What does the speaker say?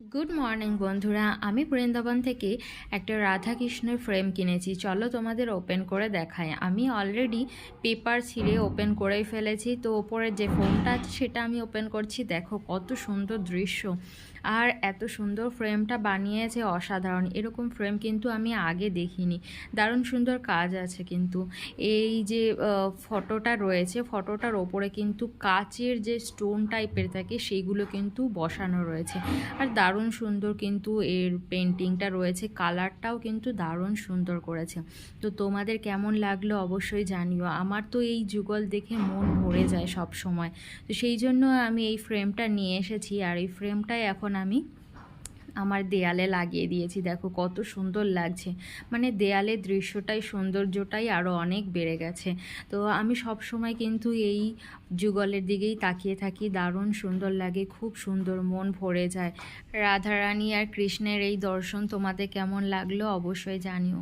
Good morning বন্ধুরা। আমি বৃন্দাবন থেকে একটা রাধাকৃষ্ণের ফ্রেম কিনেছি। চলো তোমাদের ওপেন করে দেখাই। আমি অলরেডি পেপার ছিঁড়ে ওপেন করেই ফেলেছি। তো ওপরে যে ফোনটা আছে, সেটা আমি ওপেন করছি। দেখো কত সুন্দর দৃশ্য। আর এত সুন্দর ফ্রেমটা বানিয়েছে অসাধারণ। এরকম ফ্রেম কিন্তু আমি আগে দেখিনি। দারুণ সুন্দর কাজ আছে কিন্তু। এই যে ফটোটা রয়েছে ফটোটার ওপরে কিন্তু কাচের যে স্টোন টাইপের থাকে, সেইগুলো কিন্তু বসানো রয়েছে। আর দারুণ সুন্দর কিন্তু এর পেন্টিংটা রয়েছে। কালারটাও কিন্তু দারুণ সুন্দর করেছে। তো তোমাদের কেমন লাগল অবশ্যই জানিও। আমার তো এই যুগল দেখে মন ভরে যায় সব সময় তো সেই জন্য আমি এই ফ্রেমটা নিয়ে এসেছি। আর এই ফ্রেমটাই এখন আমি আমার দেয়ালে লাগিয়ে দিয়েছি। দেখো কত সুন্দর লাগছে। মানে দেয়ালের দৃশ্যটাই, সৌন্দর্যটাই আরও অনেক বেড়ে গেছে। তো আমি সব সময় কিন্তু এই যুগলের দিকেই তাকিয়ে থাকি। দারুণ সুন্দর লাগে, খুব সুন্দর মন ভরে যায়। রাধারানী আর কৃষ্ণের এই দর্শন তোমাদের কেমন লাগল অবশ্যই জানিও।